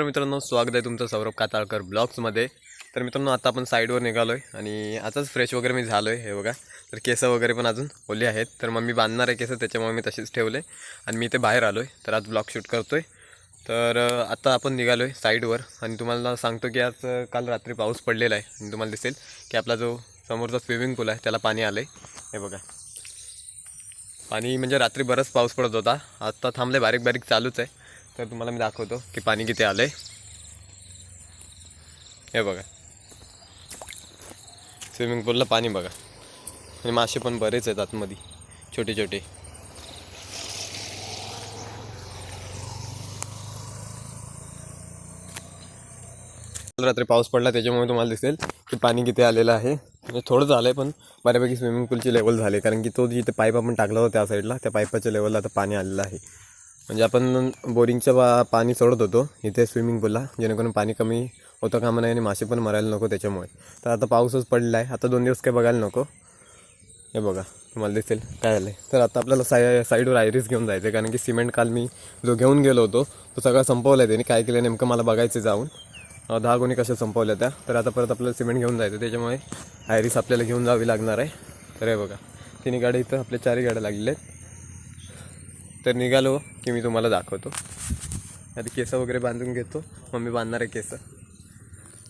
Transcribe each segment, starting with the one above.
तर मित्रांनो स्वागत आहे तुमचं सौरभ काताळकर ब्लॉग्समध्ये. तर मित्रांनो आता आपण साईडवर निघालो आहे आणि आताच फ्रेश वगैरे मी झालो आहे हे बघा. तर केस वगैरे पण अजून ओले आहेत. तर मग मी बांधणार आहे केस त्याच्यामुळे मी तसेच ठेवले आणि मी ते बाहेर आलो आहे तर आज ब्लॉग शूट करतो आहे तर आता आपण निघालो आहे साईडवर आणि तुम्हाला सांगतो की आज काल रात्री पाऊस पडलेला आहे. आणि तुम्हाला दिसेल की आपला जो समोरचा स्विमिंग पूल आहे त्याला पाणी आलं आहे हे बघा. पाणी म्हणजे रात्री बरंच पाऊस पडत होता. आत्ता थांबले बारीक बारीक चालूच आहे. तर तुम्हाला मी दाखवतो की पाणी किती आलं आहे हे बघा. स्विमिंग पूलला पाणी बघा. आणि मासे पण बरेच आहेत आतमध्ये. छोटे छोटे. रात्री पाऊस पडला त्याच्यामुळे तुम्हाला दिसेल की पाणी किती आलेलं आहे. म्हणजे थोडंच आलं आहे पण बऱ्यापैकी स्विमिंग पूलची लेवल झाली. कारण की तो जिथे पाईप आपण टाकला होता त्या साईडला त्या पाईपाच्या लेवलला आता पाणी आलेलं आहे. म्हणजे आपण बोरिंगचं बा पाणी सोडत होतो. इथे स्विमिंग पूलला जेणेकरून पाणी कमी होतं कामा नाही आणि मासे पण मरायला नको त्याच्यामुळे. तर आता पाऊसच पडला आहे आता दोन दिवस काही बघायला नको. हे बघा तुम्हाला दिसेल काय झालं आहे तर आता आपल्याला साय साईडवर आयरीस घेऊन जायचं आहे कारण की सिमेंट काल मी जो घेऊन गेलो होतो तो सगळा संपवला आहे त्याने. काय केलं नेमकं मला बघायचं जाऊन. दहा गुणी कशा संपवल्या त्या. तर आता परत आपल्याला सिमेंट घेऊन जायचं त्याच्यामुळे आयरीस आपल्याला घेऊन जावी लागणार आहे. तर हे बघा तिन्ही गाड्या इथं आपल्या चारही गाड्या लागलेल्या आहेत. तर निघालो की मी तुम्हाला दाखवतो. आधी केस वगैरे बांधून घेतो. मग मी बांधणार आहे केस.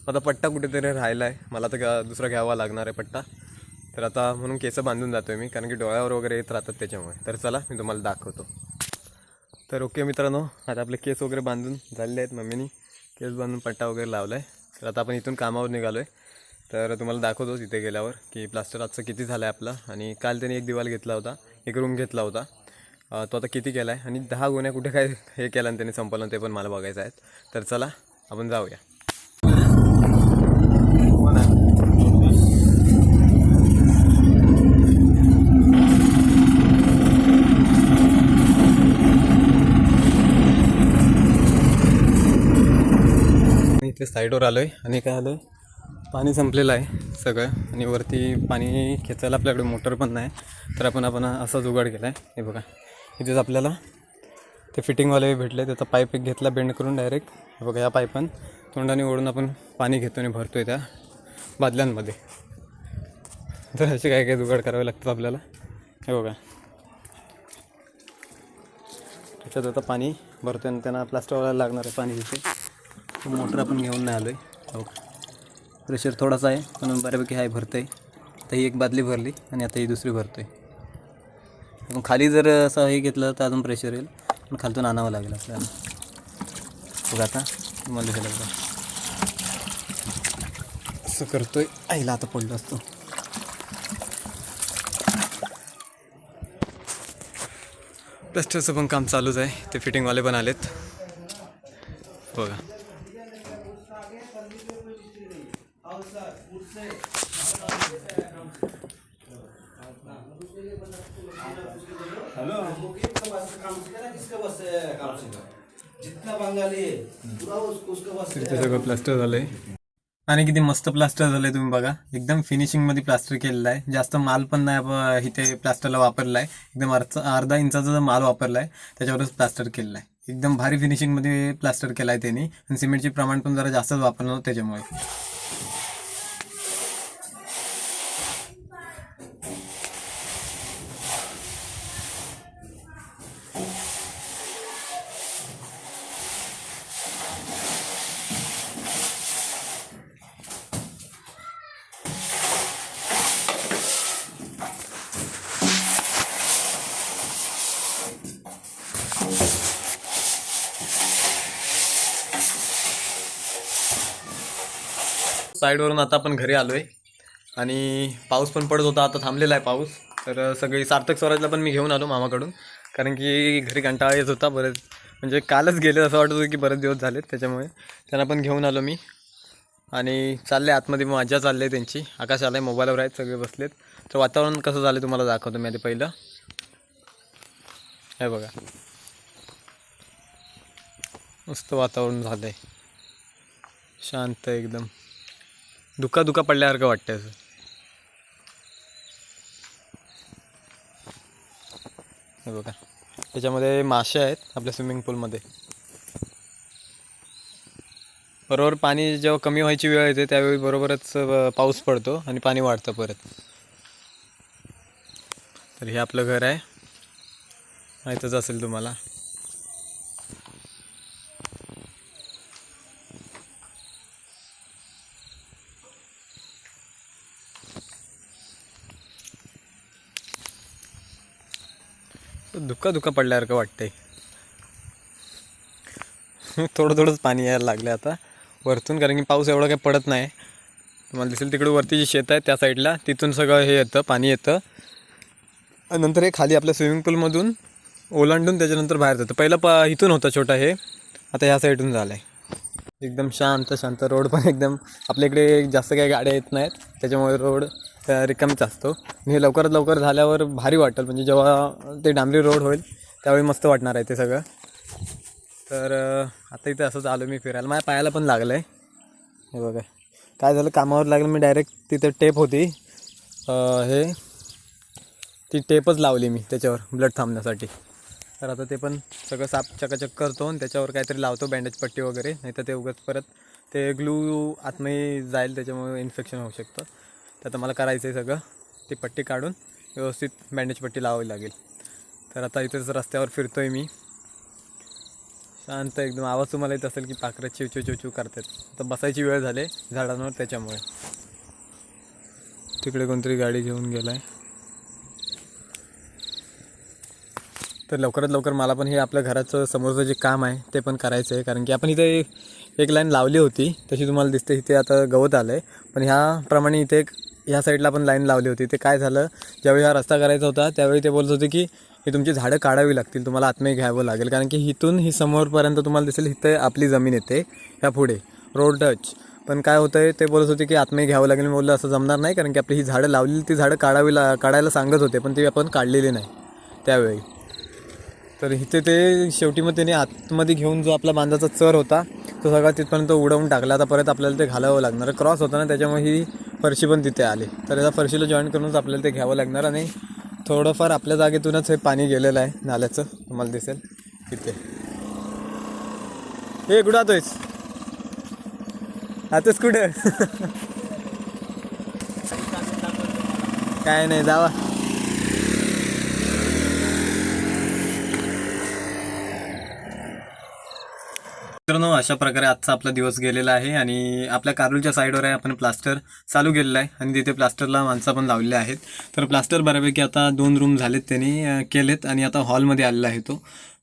आता पट्टा कुठेतरी राहिला आहे मला तर घ्या- दुसरा घ्यावा लागणार आहे पट्टा. तर आता म्हणून केस बांधून जातो आहे मी कारण की डोळ्यावर वगैरे येत राहतात त्याच्यामुळे. तर चला मी तुम्हाला दाखवतो. तर ओके मित्रांनो आता आपले केस वगैरे बांधून झालेले आहेत मम्मीनी. केस बांधून पट्टा वगैरे लावला आहे तर आता आपण इथून कामावर निघालो आहे तर तुम्हाला दाखवतो तिथे गेल्यावर की प्लास्टर आजचं किती झालं आहे आपलं. आणि काल त्यांनी एक दिवाल घेतला होता एक रूम घेतला होता. तो आता किती केला आहे आणि दहा गुन्ह्या कुठे काय हे केलं आणि त्याने संपवलं ते पण मला बघायचं आहे तर चला आपण जाऊया. मी इथे साईडवर आलो आहे आणि काय आलं आहे पाणी संपलेलं आहे सगळं आणि वरती पाणी खेचायला आपल्याकडे मोटर पण नाही. तर आपण आपण असा जुगाड केला आहे हे बघा. इथेच आपल्याला. ते फिटिंगवाले भेटले त्याचा पाईप एक घेतला बेंड करून डायरेक्ट हे बघा या पाईपन तोंडाने ओढून आपण पाणी घेतो आणि भरतो आहे त्या बादल्यांमध्ये. तर असे काय काय जुगाड करावे लागतात आपल्याला. हे बघा. त्याच्यात आता पाणी भरतो आणि त्यांना प्लास्टरवाला लागणार आहे पाणी तिथे मोटर आपण घेऊन नाही आलो आहे हो प्रेशर थोडासा आहे म्हणून बऱ्यापैकी आहे भरतं आहे आता ही एक बादली भरली आणि आता ही दुसरी भरतो आहे पण खाली जर असं हे घेतलं तर अजून प्रेशर येईल. पण खालतून आणावं लागेल आपल्याला. बघा आता तुम्हाला दिसेल बघा असं करतोय. आईला आता पडलो असतो. प्लास्टरचं पण काम चालूच आहे. ते फिटिंगवाले पण आलेत. बघा. जितना सगळं प्लास्टर झालंय. आणि किती मस्त प्लास्टर झालंय तुम्ही बघा. एकदम फिनिशिंगमध्ये प्लास्टर केलेलं आहे जास्त माल पण नाही इथे प्लास्टरला वापरला आहे एकदम अर्धा अर्धा इंचाचा जो माल वापरला आहे त्याच्यावरच प्लास्टर केलेला आहे एकदम भारी फिनिशिंगमध्ये प्लास्टर केला आहे त्यांनी. आणि सिमेंटचे प्रमाण पण जरा जास्तच वापरलं होतं त्याच्यामुळे. साईडवरून आता आपण घरी आलो आहे आणि पाऊस पण पडत होता आता थांबलेला आहे पाऊस. तर सगळी सार्थक स्वराजला पण मी घेऊन आलो मामाकडून. कारण की घरी कंटाळा येत होता बरेच. म्हणजे कालच गेले असं वाटत होतं की बरेच दिवस झालेत त्याच्यामुळे. त्यांना पण घेऊन आलो मी. आणि चालले आतमध्ये मजा चालली आहे त्यांची. आकाश आलाय मोबाईलवर आहेत सगळे बसलेत. तर वातावरण कसं झालं तुम्हाला दाखवतो मी आधी पहिलं. हे बघा. मस्त वातावरण झालं आहे शांत एकदम. दुका दुका पडल्यासारखं वाटतं असं. हे बघा. त्याच्यामध्ये मासे आहेत आपल्या स्विमिंग पूलमध्ये. बरोबर पाणी जेव्हा कमी व्हायची वेळ येते त्यावेळी बरोबरच पाऊस पडतो आणि पाणी वाढतं परत. तर हे आपलं घर आहे. माहीतच असेल तुम्हाला. धुका धुका पडल्यासारखं वाटतंय. थोडं थोडंच पाणी यायला लागलं आता. वरतून कारण की पाऊस एवढा काही पडत नाही. तुम्हाला दिसेल तिकडे वरती जी शेत आहे त्या साईडला तिथून सगळं हे येतं पाणी येतं. आणि नंतर हे खाली आपल्या स्विमिंग पूलमधून ओलांडून त्याच्यानंतर बाहेर जातं. पहिलं प इथून होतं छोटा हे. आता ह्या साईडून झालं आहे एकदम शांत शांत रोड पण एकदम आपल्या इकडे जास्त काही गाड्या येत नाहीत. त्याच्यामुळे रोड रिकामीच असतो. आणि हे लवकरात लवकर झाल्यावर भारी वाटेल. म्हणजे जेव्हा ते डांबरी रोड होईल त्यावेळी मस्त वाटणार आहे ते सगळं. तर आता इथे असंच आलो मी फिरायला. माझ्या पायाला पण लागलं आहे हे बघा. काय झालं? कामावर लागलं मी डायरेक्ट तिथे टेप होती. हे ती टेपच लावली मी त्याच्यावर ब्लड थांबण्यासाठी. तर आता ते पण सगळं साफ चकाचक करतो आणि त्याच्यावर काहीतरी लावतो बँडेज पट्टी वगैरे. नाही तर ते उगाच परत ते ग्लू आतमध्ये जाईल त्याच्यामुळे इन्फेक्शन होऊ शकतं. तर आता मला करायचं आहे सगळं. ती पट्टी काढून व्यवस्थित बँडेज पट्टी लावावी लागेल. तर आता इथेच रस्त्यावर फिरतो आहे मी. शांत एकदम. आवाज तुम्हाला येत असेल की पाखरं चिव चिव चिव चिव करतात. तर बसायची वेळ झाली झाडांवर त्याच्यामुळे. तिकडे कोणतरी गाडी घेऊन गेला आहे तर लवकरात लवकर मला पण हे आपल्या घराचं समोरचं जे काम आहे ते पण करायचं आहे. कारण की आपण इथे एक लाईन लावली होती. तशी तुम्हाला दिसते इथे आता गवत आलं आहे पण ह्याप्रमाणे इथे एक ह्या साईडला पण लाईन लावली होती. ते काय झालं ज्यावेळी हा रस्ता करायचा होता त्यावेळी ते बोलत होते की ही तुमची झाडं काढावी लागतील तुम्हाला आतमध्ये घ्यावं लागेल. कारण की इथून ही समोरपर्यंत तुम्हाला दिसेल इथे आपली जमीन येते ह्या पुढे. रोड टच पण काय होतं आहे ते बोलत होते की आतमध्ये घ्यावं लागेल. मी बोललं असं जमणार नाही कारण की आपली ही झाडं लावलेली ती झाडं काढावी ला काढायला सांगत होते पण ती आपण काढलेली नाही त्यावेळी. तर इथे ते शेवटी मग त्याने आतमध्ये घेऊन जो आपला बांधाचा चर होता तो सगळा तिथपर्यंत उडवून टाकला. आता परत आपल्याला ते घालावं लागणार. क्रॉस होता ना त्याच्यामुळे ही फरशी पण तिथे आली. तर याचा फरशीला जॉईन करूनच आपल्याला ते घ्यावं लागणार आणि थोडंफार आपल्या जागेतूनच हे पाणी गेलेलं आहे नाल्याचं. तुम्हाला दिसेल तिथे. हे कुठं आतोयस आताच कुठं? काय नाही जावा. मित्रांनो अशा प्रकारे आजचा आपला दिवस गेलेला आहे आणि आपल्या कारूलच्या साईडवर आहे आपण प्लास्टर चालू केलेलं आहे आणि तिथे प्लास्टरला माणसं पण लावलेली आहेत. तर प्लास्टर बऱ्यापैकी आता दोन रूम झालेत त्यांनी केलेत आणि आता हॉलमध्ये आलेला आहे तो.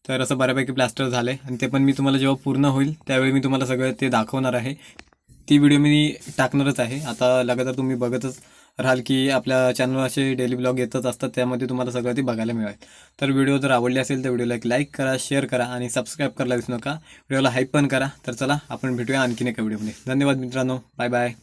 तर असं बऱ्यापैकी प्लास्टर झालं आहे आणि ते पण मी तुम्हाला जेव्हा पूर्ण होईल त्यावेळी मी तुम्हाला सगळं ते दाखवणार आहे. ती व्हिडिओ मी टाकणारच आहे. आता लगातार तुम्ही बघतच राहाल की आपल्या चॅनलवर असे डेली ब्लॉग येतच असतात त्यामध्ये तुम्हाला सगळं ते बघायला मिळेल. तर व्हिडिओ जर आवडली असेल तर व्हिडिओला एक लाईक करा शेअर करा आणि सबस्क्राईब करायला विसरू नका. व्हिडिओला हाईप पण करा. तर चला आपण भेटूया आणखीन एका व्हिडिओमध्ये धन्यवाद मित्रांनो. Bye bye